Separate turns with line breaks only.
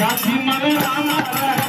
સાથી મને રામ